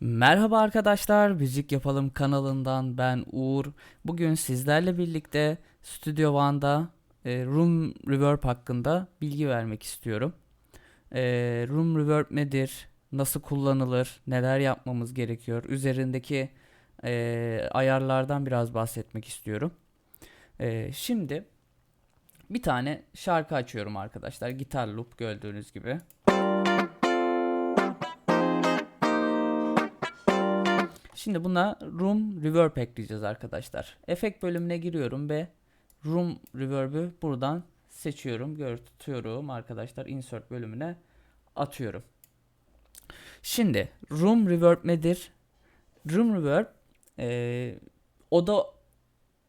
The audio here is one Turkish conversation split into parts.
Merhaba arkadaşlar, Müzik Yapalım kanalından ben Uğur. Bugün sizlerle birlikte Studio One'da e, Room Reverb hakkında bilgi vermek istiyorum. E, Room Reverb nedir, nasıl kullanılır, neler yapmamız gerekiyor, üzerindeki e, ayarlardan biraz bahsetmek istiyorum. E, şimdi bir tane şarkı açıyorum arkadaşlar, gitar loop gördüğünüz gibi. Şimdi buna Room Reverb ekleyeceğiz arkadaşlar. Efekt bölümüne giriyorum ve Room Reverb'ü buradan seçiyorum, görüntüyorum arkadaşlar. Insert bölümüne atıyorum. Şimdi Room Reverb nedir? Room Reverb e, oda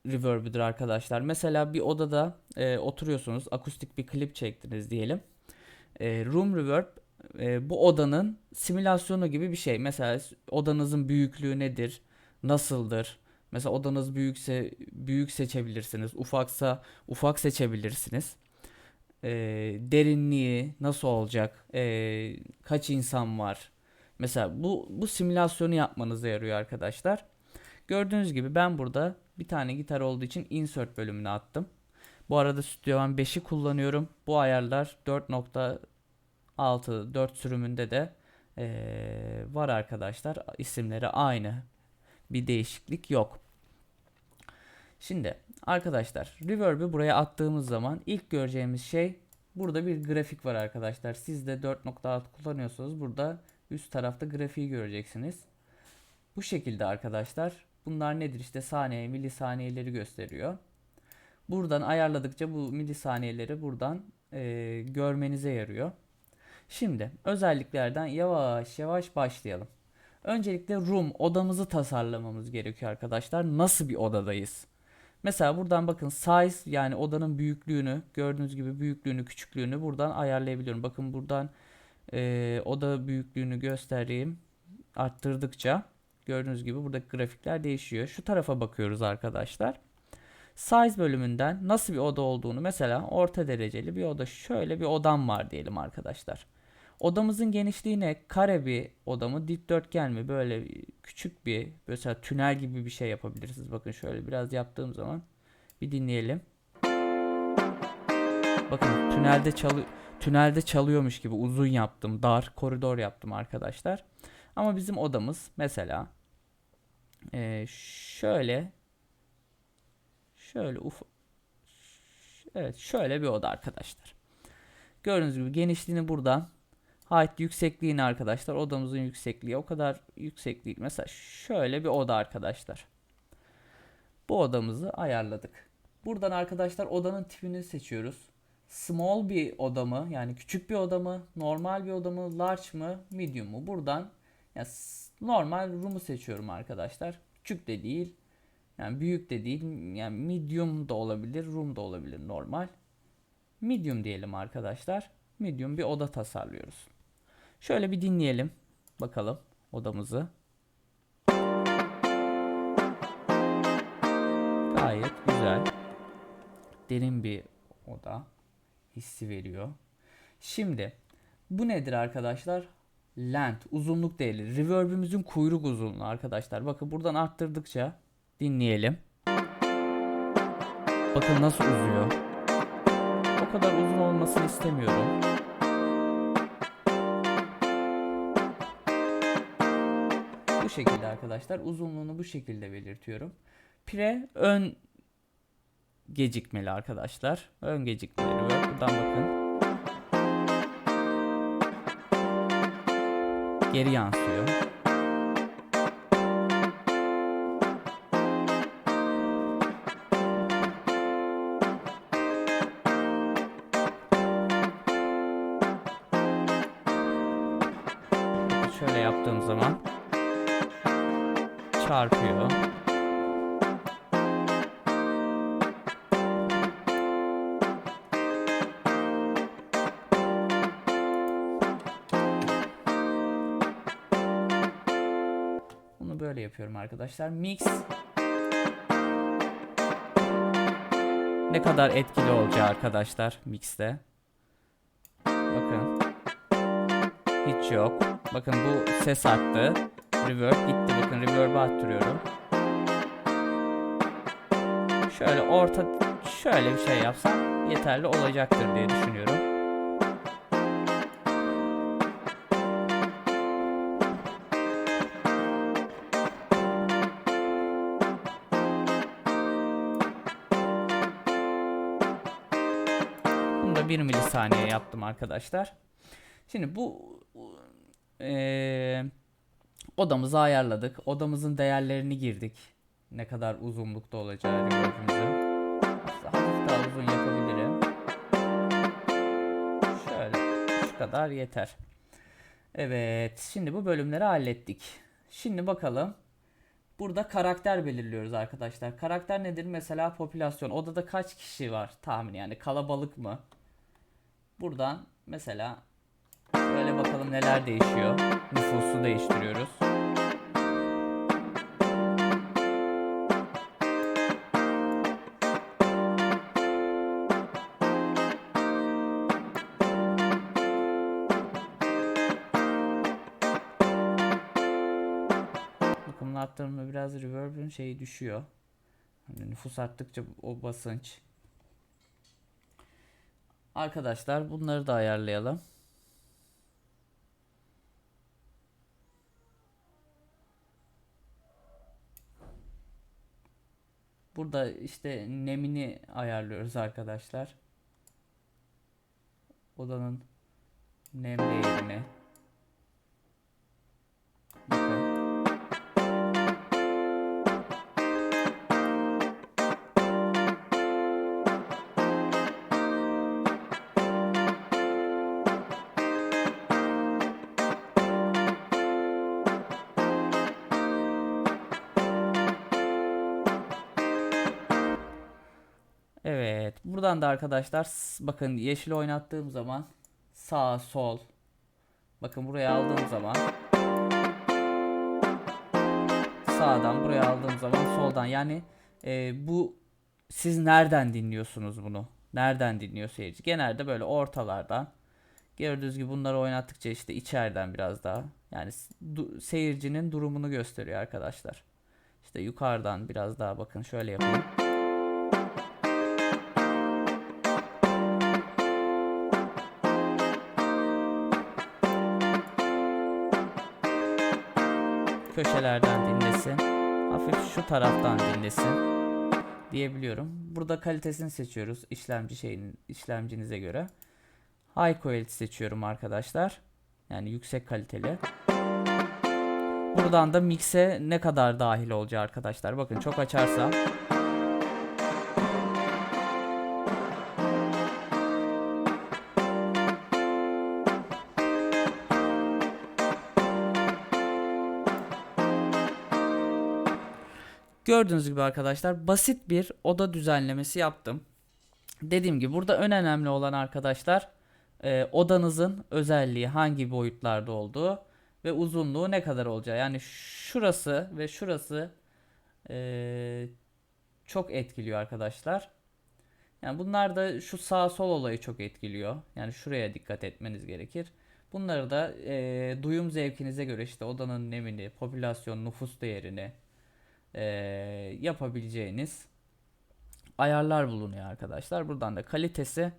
reverb'üdür arkadaşlar. Mesela bir odada e, oturuyorsunuz, akustik bir klip çektiniz diyelim. E, room Reverb e, bu odanın simülasyonu gibi bir şey. Mesela odanızın büyüklüğü nedir? Nasıldır? Mesela odanız büyükse büyük seçebilirsiniz. Ufaksa ufak seçebilirsiniz. E, derinliği nasıl olacak? E, kaç insan var? Mesela bu bu simülasyonu yapmanıza yarıyor arkadaşlar. Gördüğünüz gibi ben burada bir tane gitar olduğu için insert bölümüne attım. Bu arada Studio One 5'i kullanıyorum. Bu ayarlar 4.6 4 sürümünde de eee, var arkadaşlar. İsimleri aynı. Bir değişiklik yok. Şimdi arkadaşlar Reverb'ü buraya attığımız zaman ilk göreceğimiz şey burada bir grafik var arkadaşlar. Siz de 4.6 kullanıyorsanız burada üst tarafta grafiği göreceksiniz. Bu şekilde arkadaşlar. Bunlar nedir? İşte saniye, milisaniyeleri gösteriyor. Buradan ayarladıkça bu milisaniyeleri buradan eee, görmenize yarıyor. Şimdi özelliklerden yavaş yavaş başlayalım. Öncelikle room odamızı tasarlamamız gerekiyor arkadaşlar. Nasıl bir odadayız? Mesela buradan bakın size yani odanın büyüklüğünü gördüğünüz gibi büyüklüğünü küçüklüğünü buradan ayarlayabiliyorum. Bakın buradan eee, oda büyüklüğünü göstereyim arttırdıkça gördüğünüz gibi buradaki grafikler değişiyor. Şu tarafa bakıyoruz arkadaşlar. Size bölümünden nasıl bir oda olduğunu mesela orta dereceli bir oda şöyle bir odam var diyelim arkadaşlar. Odamızın genişliği ne? Kare bir oda mı? Dikdörtgen mi? Böyle küçük bir mesela tünel gibi bir şey yapabilirsiniz. Bakın şöyle biraz yaptığım zaman bir dinleyelim. Bakın tünelde çalı tünelde çalıyormuş gibi uzun yaptım. Dar koridor yaptım arkadaşlar. Ama bizim odamız mesela eee, şöyle şöyle uf evet şöyle bir oda arkadaşlar. Gördüğünüz gibi genişliğini buradan height yüksekliğini arkadaşlar odamızın yüksekliği o kadar yüksek değil. Mesela şöyle bir oda arkadaşlar. Bu odamızı ayarladık. Buradan arkadaşlar odanın tipini seçiyoruz. Small bir oda mı yani küçük bir oda mı, normal bir oda mı, large mı, medium mu? Buradan yani normal room'u seçiyorum arkadaşlar. Küçük de değil, yani büyük de değil, yani medium da olabilir, room da olabilir normal. Medium diyelim arkadaşlar. Medium bir oda tasarlıyoruz. Şöyle bir dinleyelim bakalım odamızı. Gayet güzel. Derin bir oda hissi veriyor. Şimdi bu nedir arkadaşlar? Length, uzunluk değeri. Reverb'ümüzün kuyruk uzunluğu arkadaşlar. Bakın buradan arttırdıkça dinleyelim. Bakın nasıl uzuyor. O kadar uzun olmasını istemiyorum. Bu şekilde arkadaşlar uzunluğunu bu şekilde belirtiyorum. Pre ön gecikmeli arkadaşlar. Ön gecikmeleri. Buradan bakın. Geri yansıyor. Şöyle yaptığım zaman çarpıyor. Bunu böyle yapıyorum arkadaşlar. Mix ne kadar etkili olacağı arkadaşlar mixte. Bakın. Hiç yok. Bakın bu ses arttı. Reverb gitti. Bakın reverb'ı arttırıyorum. Şöyle orta şöyle bir şey yapsam yeterli olacaktır diye düşünüyorum. Bunu da 1 milisaniye yaptım arkadaşlar. Şimdi bu eee, odamızı ayarladık. Odamızın değerlerini girdik. Ne kadar uzunlukta olacağı. Aslında hafif daha uzun yapabilirim. Şöyle şu kadar yeter. Evet şimdi bu bölümleri hallettik. Şimdi bakalım. Burada karakter belirliyoruz arkadaşlar. Karakter nedir? Mesela popülasyon. Odada kaç kişi var? Tahmin yani kalabalık mı? Buradan mesela şöyle bakalım neler değişiyor. Nüfusu değiştiriyoruz. Bakımın arttırımda biraz reverb'ün şeyi düşüyor. Hani nüfus arttıkça o basınç. Arkadaşlar bunları da ayarlayalım. Burada işte nemini ayarlıyoruz arkadaşlar. Odanın nem değerini. Buradan da arkadaşlar bakın yeşil oynattığım zaman sağ sol bakın buraya aldığım zaman sağdan buraya aldığım zaman soldan yani e, bu siz nereden dinliyorsunuz bunu? Nereden dinliyor seyirci? Genelde böyle ortalardan. Gördüğünüz gibi bunları oynattıkça işte içeriden biraz daha. Yani du- seyircinin durumunu gösteriyor arkadaşlar. İşte yukarıdan biraz daha bakın şöyle yapayım. Köşelerden dinlesin. Hafif şu taraftan dinlesin diyebiliyorum. Burada kalitesini seçiyoruz işlemci şeyinin işlemcinize göre. High quality seçiyorum arkadaşlar. Yani yüksek kaliteli. Buradan da mix'e ne kadar dahil olacağı arkadaşlar. Bakın çok açarsam Gördüğünüz gibi arkadaşlar basit bir oda düzenlemesi yaptım. Dediğim gibi burada en önemli olan arkadaşlar e, odanızın özelliği hangi boyutlarda olduğu ve uzunluğu ne kadar olacağı. Yani şurası ve şurası e, çok etkiliyor arkadaşlar. Yani bunlar da şu sağ sol olayı çok etkiliyor. Yani şuraya dikkat etmeniz gerekir. Bunları da e, duyum zevkinize göre işte odanın nemini, popülasyon, nüfus değerini, e, yapabileceğiniz ayarlar bulunuyor arkadaşlar. Buradan da kalitesi,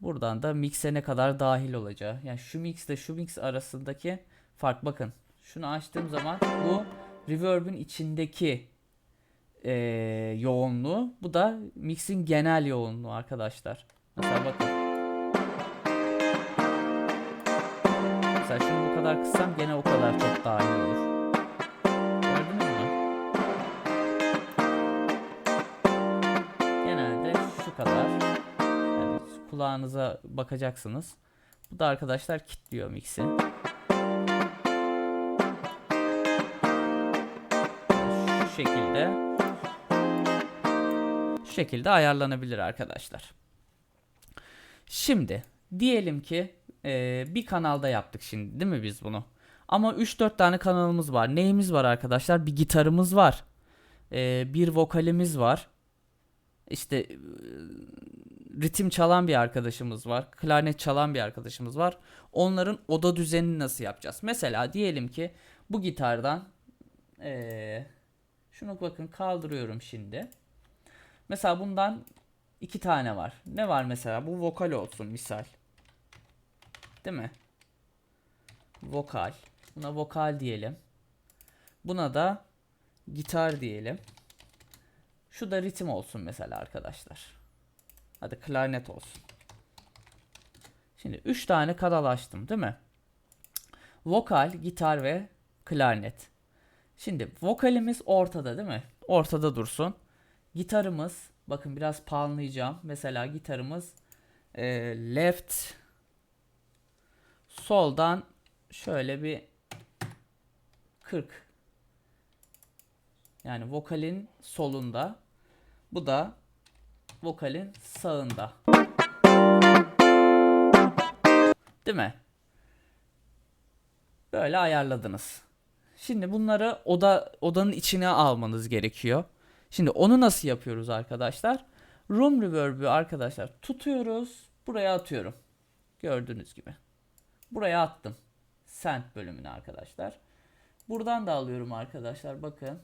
buradan da mix'e ne kadar dahil olacağı. Yani şu mix ile şu mix arasındaki fark bakın. Şunu açtığım zaman bu reverb'ün içindeki e, yoğunluğu. Bu da mix'in genel yoğunluğu arkadaşlar. Mesela bakın. Mesela şunu bu kadar kıssam gene o kadar çok dahil olur. Kulağınıza bakacaksınız. Bu da arkadaşlar kilitliyor mix'i. Şu şekilde şu şekilde ayarlanabilir arkadaşlar. Şimdi diyelim ki e, bir kanalda yaptık şimdi değil mi biz bunu? Ama 3-4 tane kanalımız var. Neyimiz var arkadaşlar? Bir gitarımız var. E, bir vokalimiz var. İşte ritim çalan bir arkadaşımız var. Klarnet çalan bir arkadaşımız var. Onların oda düzenini nasıl yapacağız? Mesela diyelim ki bu gitardan eee, şunu bakın kaldırıyorum şimdi. Mesela bundan iki tane var. Ne var mesela? Bu vokal olsun misal. Değil mi? Vokal. Buna vokal diyelim. Buna da gitar diyelim. Şu da ritim olsun mesela arkadaşlar. Hadi klarnet olsun. Şimdi 3 tane kanal açtım değil mi? Vokal, gitar ve klarnet. Şimdi vokalimiz ortada değil mi? Ortada dursun. Gitarımız bakın biraz palmlayacağım. Mesela gitarımız e, left soldan şöyle bir 40 yani vokalin solunda. Bu da vokalin sağında. Değil mi? Böyle ayarladınız. Şimdi bunları oda odanın içine almanız gerekiyor. Şimdi onu nasıl yapıyoruz arkadaşlar? Room reverb'ü arkadaşlar tutuyoruz. Buraya atıyorum. Gördüğünüz gibi. Buraya attım. Send bölümüne arkadaşlar. Buradan da alıyorum arkadaşlar. Bakın.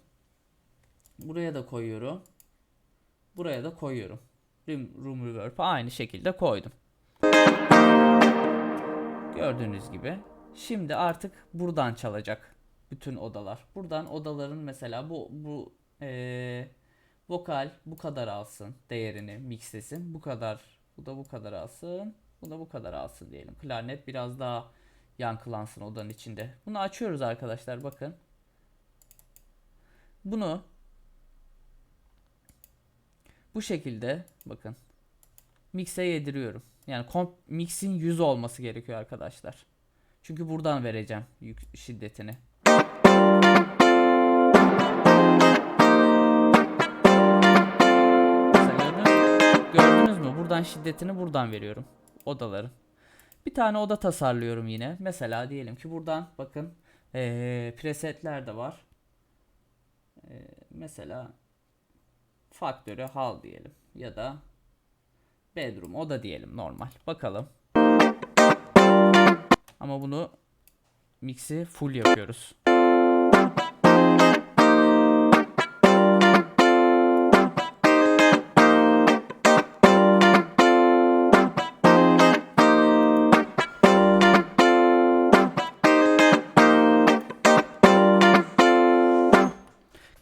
Buraya da koyuyorum. Buraya da koyuyorum. Room, room reverb aynı şekilde koydum. Gördüğünüz gibi. Şimdi artık buradan çalacak bütün odalar. Buradan odaların mesela bu bu eee, vokal bu kadar alsın değerini mixlesin. Bu kadar bu da bu kadar alsın. Bu da bu kadar alsın diyelim. Klarnet biraz daha yankılansın odanın içinde. Bunu açıyoruz arkadaşlar bakın. Bunu bu şekilde bakın mix'e yediriyorum. Yani komp mix'in 100 olması gerekiyor arkadaşlar. Çünkü buradan vereceğim yük şiddetini. Gördünüz, mü? Buradan şiddetini buradan veriyorum. Odaların. Bir tane oda tasarlıyorum yine. Mesela diyelim ki buradan bakın eee, presetler de var. Eee, mesela faktörü hal diyelim ya da bedroom oda diyelim normal. Bakalım. Ama bunu mix'i full yapıyoruz.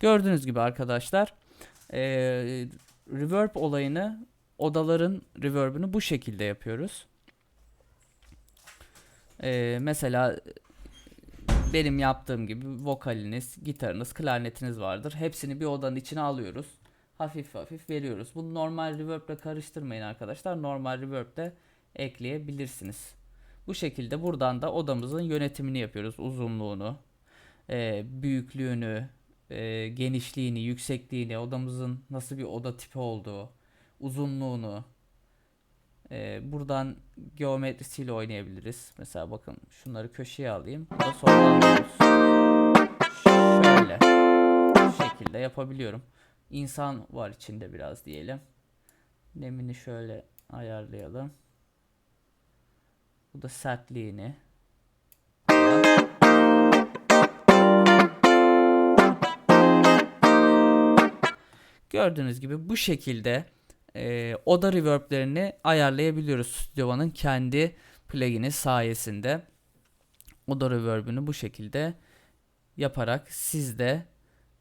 Gördüğünüz gibi arkadaşlar eee, reverb olayını odaların reverb'ünü bu şekilde yapıyoruz. Eee, mesela benim yaptığım gibi vokaliniz, gitarınız, klarnetiniz vardır. Hepsini bir odanın içine alıyoruz. Hafif hafif veriyoruz. Bunu normal reverb ile karıştırmayın arkadaşlar. Normal reverb de ekleyebilirsiniz. Bu şekilde buradan da odamızın yönetimini yapıyoruz. Uzunluğunu, eee, büyüklüğünü, eee, genişliğini, yüksekliğini, odamızın nasıl bir oda tipi olduğu, uzunluğunu. eee, buradan geometrisiyle oynayabiliriz. Mesela bakın şunları köşeye alayım. Bu da soldan alıyoruz. Şöyle. Bu şekilde yapabiliyorum. İnsan var içinde biraz diyelim. Nemini şöyle ayarlayalım. Bu da sertliğini. Gördüğünüz gibi bu şekilde e, oda reverb'lerini ayarlayabiliyoruz Studio One'ın kendi plugin'i sayesinde. Oda reverb'ünü bu şekilde yaparak siz de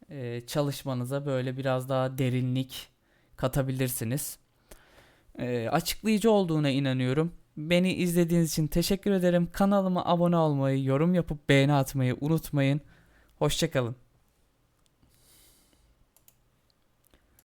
e, çalışmanıza böyle biraz daha derinlik katabilirsiniz. E, açıklayıcı olduğuna inanıyorum. Beni izlediğiniz için teşekkür ederim. Kanalıma abone olmayı, yorum yapıp beğeni atmayı unutmayın. Hoşçakalın.